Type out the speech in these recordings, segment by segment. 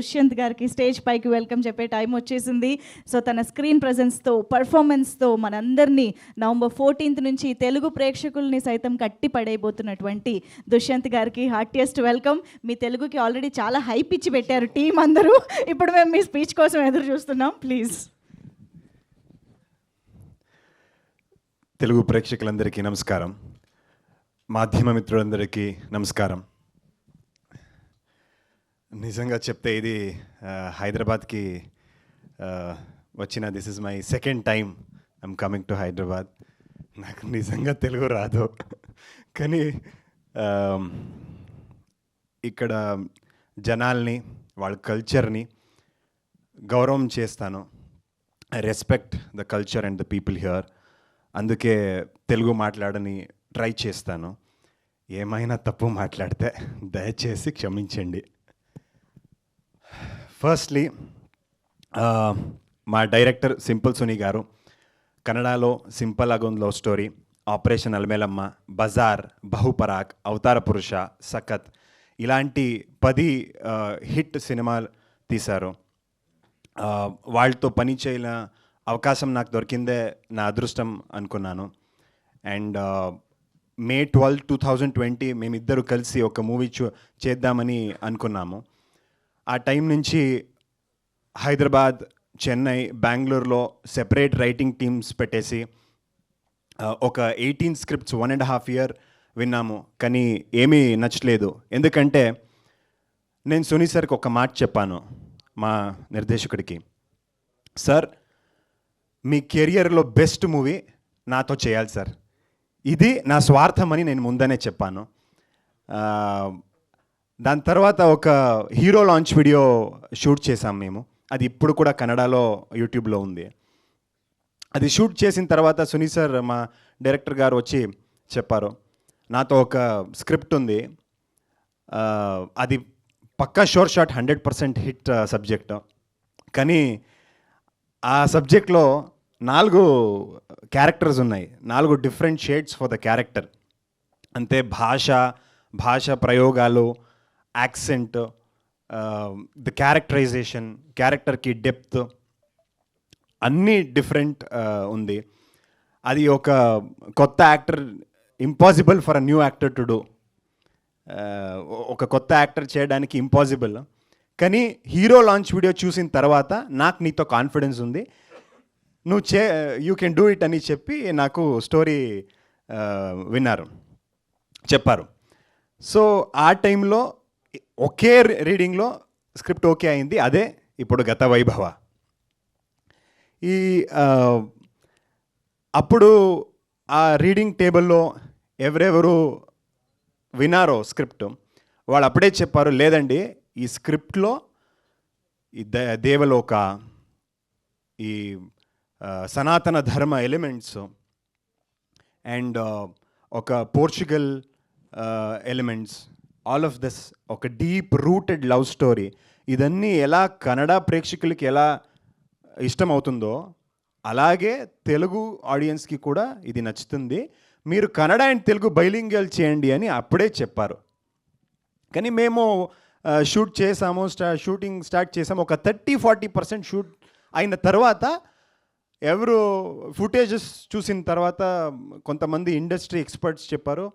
దుష్యంత్ గారికి స్టేజ్ పైకి వెల్కమ్ చెప్పే టైం వచ్చేసింది. సో తన స్క్రీన్ ప్రజెన్స్తో పర్ఫార్మెన్స్తో మనందరినీ నవంబర్ ఫోర్టీన్త్ నుంచి తెలుగు ప్రేక్షకుల్ని సైతం కట్టి పడైపోతున్నటువంటి దుష్యంత్ గారికి హార్టియెస్ట్ వెల్కమ్ మీ తెలుగుకి ఆల్రెడీ చాలా హైప్ ఇచ్చి పెట్టారు టీం అందరూ. ఇప్పుడు మేము మీ స్పీచ్ కోసం ఎదురు చూస్తున్నాం. ప్లీజ్ తెలుగు ప్రేక్షకులందరికీ నమస్కారం. మాధ్యమ మిత్రులందరికీ నమస్కారం. నిజంగా చెప్తే ఇది హైదరాబాద్కి వచ్చిన this is my second time I'm coming to Hyderabad నాకు నిజంగా తెలుగు రాదు. కానీ ఇక్కడ జనాల్ని వాళ్ళ కల్చర్ని గౌరవం చేస్తాను. I respect the culture and the people here అందుకే తెలుగు మాట్లాడని ట్రై చేస్తాను. ఏమైనా తప్పు మాట్లాడితే దయచేసి క్షమించండి. ఫస్ట్లీ uh, మా డైరెక్టర్ సింపుల్ సునీ గారు కన్నడలో simple అగున్ love story operation Alamelamma Bazaar Bahuparak Avatara Purusha Sakath ఇలాంటి పది హిట్ సినిమాలు తీశారు. వాళ్ళతో పని చేయన అవకాశం నాకు దొరికిందే నా అదృష్టం అనుకున్నాను. And May twelve two thousand twenty మేమిద్దరు కలిసి ఒక మూవీ చూ చేద్దామని అనుకున్నాము. ఆ టైం నుంచి హైదరాబాద్ చెన్నై బెంగళూరులో సెపరేట్ రైటింగ్ టీమ్స్ పెట్టేసి ఒక eighteen scripts one and half year విన్నాము. కానీ ఏమీ నచ్చలేదు. ఎందుకంటే నేను సునీ సార్కి ఒక మాట చెప్పాను మా నిర్దేశకుడికి. సార్ మీ కెరియర్లో బెస్ట్ మూవీ నాతో చేయాలి సార్. ఇది నా స్వార్థం అని నేను ముందనే చెప్పాను. దాని తర్వాత ఒక హీరో లాంచ్ వీడియో షూట్ చేసాం మేము. అది ఇప్పుడు కూడా కన్నడలో యూట్యూబ్లో ఉంది. అది షూట్ చేసిన తర్వాత సునీ సార్ మా డైరెక్టర్ గారు వచ్చి చెప్పారు నాతో ఒక స్క్రిప్ట్ ఉంది. అది పక్కా sure shot hundred percent hit subject. కానీ ఆ సబ్జెక్ట్లో నాలుగు క్యారెక్టర్స్ ఉన్నాయి. నాలుగు different shades for the character. అంతే భాష భాష ప్రయోగాలు యాక్సెంట్ ద క్యారెక్టరైజేషన్ క్యారెక్టర్కి డెప్త్ అన్నీ డిఫరెంట్ ఉంది. అది ఒక కొత్త actor impossible for a new actor to do ఒక కొత్త యాక్టర్ చేయడానికి ఇంపాసిబుల్ కానీ హీరో లాంచ్ వీడియో చూసిన తర్వాత నాకు నీతో కాన్ఫిడెన్స్ ఉంది. నువ్వు చే యూ కెన్ డూ ఇట్ అని చెప్పి నాకు స్టోరీ uh, విన్నారు. చెప్పారు. సో ఆ టైంలో ఒకే రీడింగ్లో స్క్రిప్ట్ ఓకే అయింది. అదే ఇప్పుడు గత వైభవ. ఈ అప్పుడు ఆ రీడింగ్ టేబుల్లో ఎవరెవరు వినారో స్క్రిప్ట్ వాళ్ళు అప్పుడే చెప్పారు లేదండి ఈ స్క్రిప్ట్లో ఈ ద దేవలోక ఈ సనాతన ధర్మ ఎలిమెంట్స్ అండ్ ఒక Portugal elements all of this ఒక డీప్ రూటెడ్ లవ్ స్టోరీ. ఇదన్నీ ఎలా కన్నడ ప్రేక్షకులకి ఎలా ఇష్టం అవుతుందో అలాగే తెలుగు ఆడియన్స్కి కూడా ఇది నచ్చుతుంది. మీరు కన్నడ అండ్ తెలుగు బైలింగల్ చేయండి అని అప్పుడే చెప్పారు. కానీ మేము షూట్ చేసాము స్టా షూటింగ్ స్టార్ట్ చేసాము. ఒక థర్టీ ఫార్టీ పర్సెంట్ షూట్ అయిన తర్వాత ఎవరు ఫుటేజెస్ చూసిన తర్వాత కొంతమంది ఇండస్ట్రీ ఎక్స్పర్ట్స్ చెప్పారు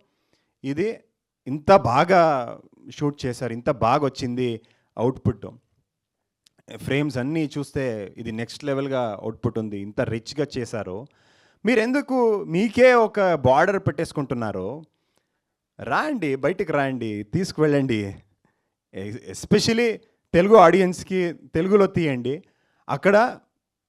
ఇది ఇంత బాగా షూట్ చేశారు ఇంత బాగా వచ్చింది అవుట్పుట్. ఫ్రేమ్స్ అన్నీ చూస్తే ఇది నెక్స్ట్ లెవెల్గా అవుట్పుట్ ఉంది ఇంత రిచ్గా చేశారు. మీరు ఎందుకు మీకే ఒక బార్డర్ పెట్టేసుకుంటున్నారు? రాండి బయటికి రాండి తీసుకువెళ్ళండి. ఎస్పెషలీ తెలుగు ఆడియన్స్కి తెలుగులో తీయండి. అక్కడ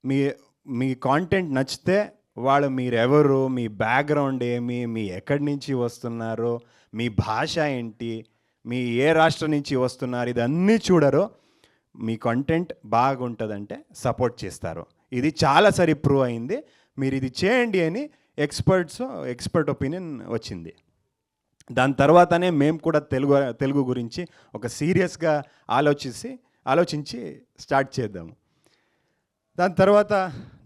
మీ మీ కాంటెంట్ నచ్చితే వాళ్ళు మీరెవరు? మీ బ్యాక్గ్రౌండ్ ఏమి? మీ ఎక్కడి నుంచి వస్తున్నారు? మీ భాష ఏంటి? మీ ఏ రాష్ట్రం నుంచి వస్తున్నారు? ఇదన్నీ చూడరు. మీ కంటెంట్ బాగుంటుందంటే సపోర్ట్ చేస్తారు. ఇది చాలా సరి ప్రూవ్ అయింది. మీరు ఇది చేయండి అని ఎక్స్పర్ట్స్ ఎక్స్పర్ట్ ఒపీనియన్ వచ్చింది. దాని తర్వాతనే మేము కూడా తెలుగు తెలుగు గురించి ఒక సీరియస్గా ఆలోచించి ఆలోచించి స్టార్ట్ చేద్దాము. దాని తర్వాత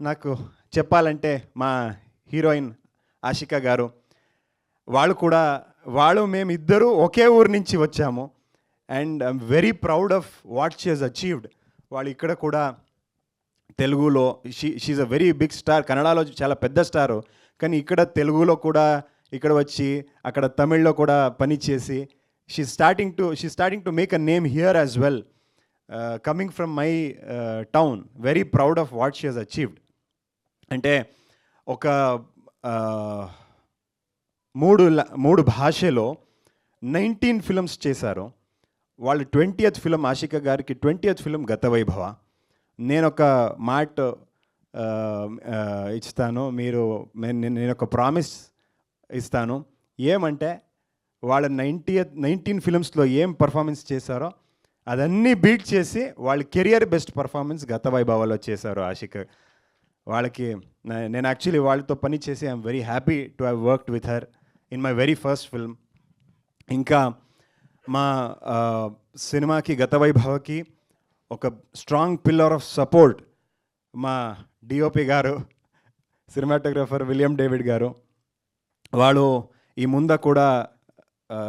నాకు చెప్పాలంటే మా హీరోయిన్ ఆషిక గారు వాళ్ళు కూడా వాళ్ళు మేము ఒకే ఊరు నుంచి వచ్చాము. And I'm very proud of what she has achieved. వాళ్ళు ఇక్కడ కూడా తెలుగులో she she a very big star. కన్నడలో చాలా పెద్ద స్టారు. కానీ ఇక్కడ తెలుగులో కూడా ఇక్కడ వచ్చి అక్కడ తమిళ్ళో కూడా పని చేసి she starting to she starting to make a name here as well. Coming from my town very proud of what she has achieved అంటే ఒక మూడు ల- మూడు భాషలో నైన్టీన్ ఫిల్మ్స్ చేశారు. వాళ్ళు ట్వంటీయత్ ఫిలం ఆషిక గారికి ట్వంటీయత్ ఫిలం గత వైభవ. నేను ఒక మాట ఇస్తాను మీరు నేను ఒక ప్రామిస్ ఇస్తాను. ఏమంటే వాళ్ళ నైంటీయత్ నైన్టీన్ ఫిలిమ్స్లో ఏం పర్ఫార్మెన్స్ చేశారో అదన్నీ బీట్ చేసి వాళ్ళ కెరియర్ బెస్ట్ పర్ఫార్మెన్స్ గత వైభవాలో చేశారు ఆషిక వాళ్ళకి నేను యాక్చువల్లీ వాళ్ళతో పని చేసి I'm very happy to have worked with her in my very first film ఇంకా మా సినిమాకి గత వైభవకి ఒక స్ట్రాంగ్ పిల్లర్ ఆఫ్ సపోర్ట్ మా DOP garu cinematographer William David garu. వాళ్ళు ఈ ముంద కూడా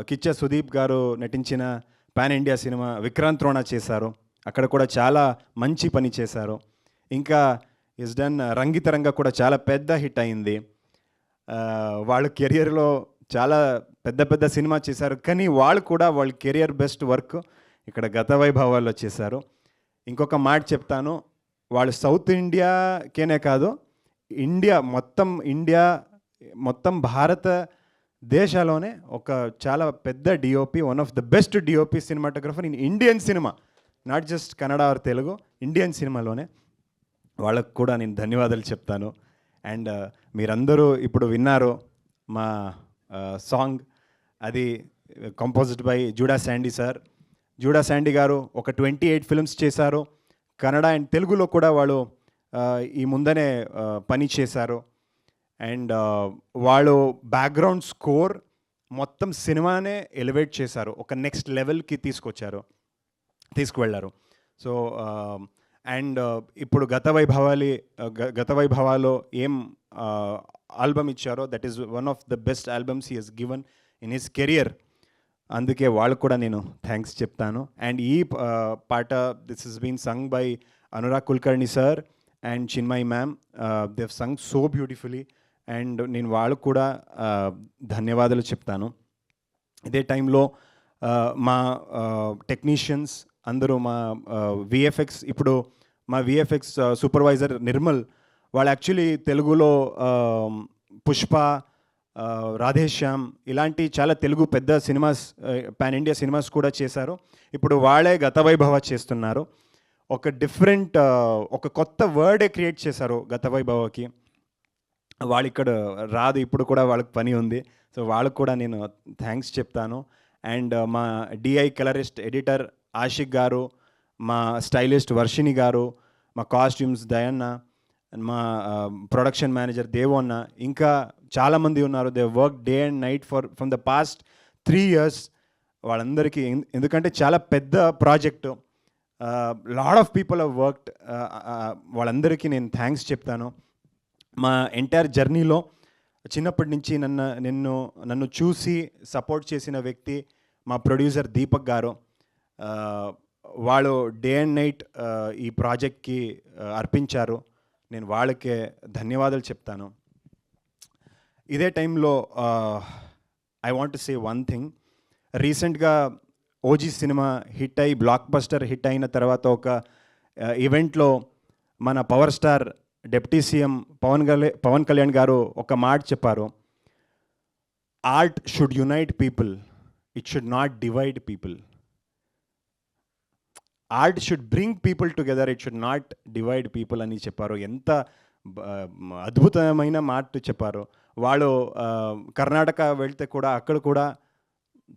కిచ్చ సుదీప్ గారు నటించిన pan India cinema Vikrant Rona చేశారు. అక్కడ కూడా చాలా మంచి పని చేశారు. ఇంకా ఇస్ డన్ uh, రంగితరంగ కూడా చాలా పెద్ద హిట్ అయింది. వాళ్ళ కెరియర్లో చాలా పెద్ద పెద్ద సినిమా చేశారు. కానీ వాళ్ళు కూడా వాళ్ళ కెరియర్ బెస్ట్ వర్క్ ఇక్కడ గత వైభవాల్లో చేశారు. ఇంకొక మాట చెప్తాను. వాళ్ళు సౌత్ ఇండియాకేనే కాదు ఇండియా మొత్తం ఇండియా మొత్తం భారత దేశాలోనే ఒక చాలా పెద్ద DOP one of the best DOP cinematographer in Indian cinema not just Kannada or Telugu Indian సినిమాలోనే వాళ్ళకు కూడా నేను ధన్యవాదాలు చెప్తాను. అండ్ మీరందరూ ఇప్పుడు విన్నారు మా సాంగ్. అది composed by Judah Sandy sir Judah Sandy garu ఒక ట్వంటీ ఎయిట్ ఫిల్మ్స్ చేశారు. కన్నడ అండ్ తెలుగులో కూడా వాళ్ళు ఈ ముందనే పని చేశారు. అండ్ వాళ్ళు బ్యాక్గ్రౌండ్ స్కోర్ మొత్తం సినిమానే ఎలివేట్ చేశారు. ఒక నెక్స్ట్ లెవెల్కి తీసుకొచ్చారు. తీసుకువెళ్ళారు. సో అండ్ ఇప్పుడు గత వైభవాలి గ- గత వైభవాలో ఏం ఆల్బమ్ ఇచ్చారో that is one of the best albums he has given in his career. అందుకే వాళ్ళకు కూడా నేను థ్యాంక్స్ చెప్తాను. అండ్ ఈ పాట this is been sung by Anurag Kulkarni sir and Chinmayi ma'am. They've sung so beautifully. And నేను వాళ్ళకు కూడా ధన్యవాదాలు చెప్తాను. ఇదే టైంలో మా టెక్నీషియన్స్ అందరూ మా విఎఫ్ఎక్స్ ఇప్పుడు మా విఎఫ్ఎక్స్ సూపర్వైజర్ నిర్మల్ వాళ్ళు యాక్చువల్లీ తెలుగులో పుష్ప రాధేశ్యామ్ ఇలాంటి చాలా తెలుగు పెద్ద సినిమాస్ పాన్ ఇండియా సినిమాస్ కూడా చేశారు. ఇప్పుడు వాళ్ళే గత వైభవ చేస్తున్నారు. ఒక డిఫరెంట్ ఒక కొత్త వర్డే క్రియేట్ చేశారు గత వైభవకి. వాళ్ళు ఇక్కడ రాదు ఇప్పుడు కూడా వాళ్ళకి పని ఉంది. సో వాళ్ళకు కూడా నేను థ్యాంక్స్ చెప్తాను. అండ్ మా డిఐ కలరిస్ట్ ఎడిటర్ ఆషిక్ గారు మా స్టైలిస్ట్ వర్షిని గారు మా కాస్ట్యూమ్స్ దయన్న మా ప్రొడక్షన్ మేనేజర్ దేవన్న ఇంకా చాలామంది ఉన్నారు. They work day and night for from the past three years వాళ్ళందరికీ ఎందుకంటే చాలా పెద్ద project. Lot of people have worked వాళ్ళందరికీ నేను థ్యాంక్స్ చెప్తాను. మా ఎంటైర్ జర్నీలో చిన్నప్పటి నుంచి నన్ను నిన్ను నన్ను చూసి సపోర్ట్ చేసిన వ్యక్తి మా ప్రొడ్యూసర్ దీపక్ గారు. వాళ్ళు డే అండ్ నైట్ ఈ ప్రాజెక్ట్కి అర్పించారు. నేను వాళ్ళకే ధన్యవాదాలు చెప్తాను. ఇదే టైంలో I want say one thing రీసెంట్గా ఓజీ సినిమా హిట్ అయి బ్లాక్ బస్టర్ హిట్ అయిన తర్వాత ఒక ఈవెంట్లో మన power star deputy CM Pavan Kalyan Pavan Kalyan garu ఒక మాట చెప్పారు. Art should unite people it should not divide people art should bring people together it should not divide people అని చెప్పారు. ఎంత అద్భుతమైన మాట చెప్పారు. వాళ్ళు కర్ణాటక వెళ్తే కూడా అక్కడ కూడా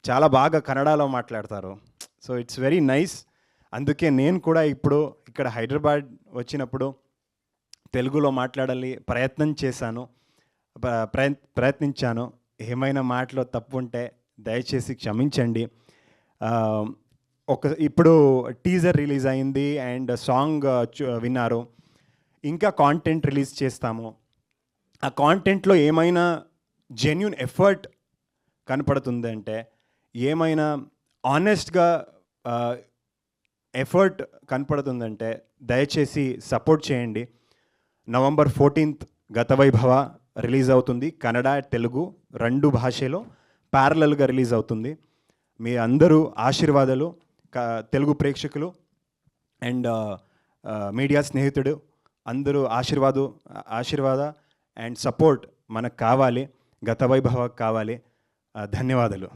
చాలా బాగా కన్నడలో మాట్లాడతారు. So it's very nice. అందుకే నేను కూడా ఇప్పుడు ఇక్కడ హైదరాబాద్ వచ్చినప్పుడు తెలుగులో మాట్లాడాలి ప్రయత్నం చేశాను ప్ర- ప్రయత్ ప్రయత్నించాను. ఏమైనా మాటలో తప్పు ఉంటే దయచేసి క్షమించండి. ఒక ఇప్పుడు టీజర్ రిలీజ్ అయింది అండ్ సాంగ్ uh, uh, విన్నారు. ఇంకా కాంటెంట్ రిలీజ్ చేస్తాము. ఆ కాంటెంట్లో ఏమైనా జెన్యున్ ఎఫర్ట్ కనపడుతుంది అంటే ఏమైనా ఆనెస్ట్గా ఎఫర్ట్ uh, కనపడుతుందంటే దయచేసి సపోర్ట్ చేయండి. నవంబర్ ఫోర్టీన్త్ గత వైభవ రిలీజ్ అవుతుంది. కన్నడ తెలుగు రెండు భాషలో ప్యారలల్గా రిలీజ్ అవుతుంది. మీ అందరూ ఆశీర్వాదాలు. తెలుగు ప్రేక్షకులు అండ్ మీడియా స్నేహితుడు అందరూ ఆశీర్వాదు ఆశీర్వాద అండ్ సపోర్ట్ మనకు కావాలి గత వైభవ కావాలి. ధన్యవాదాలు.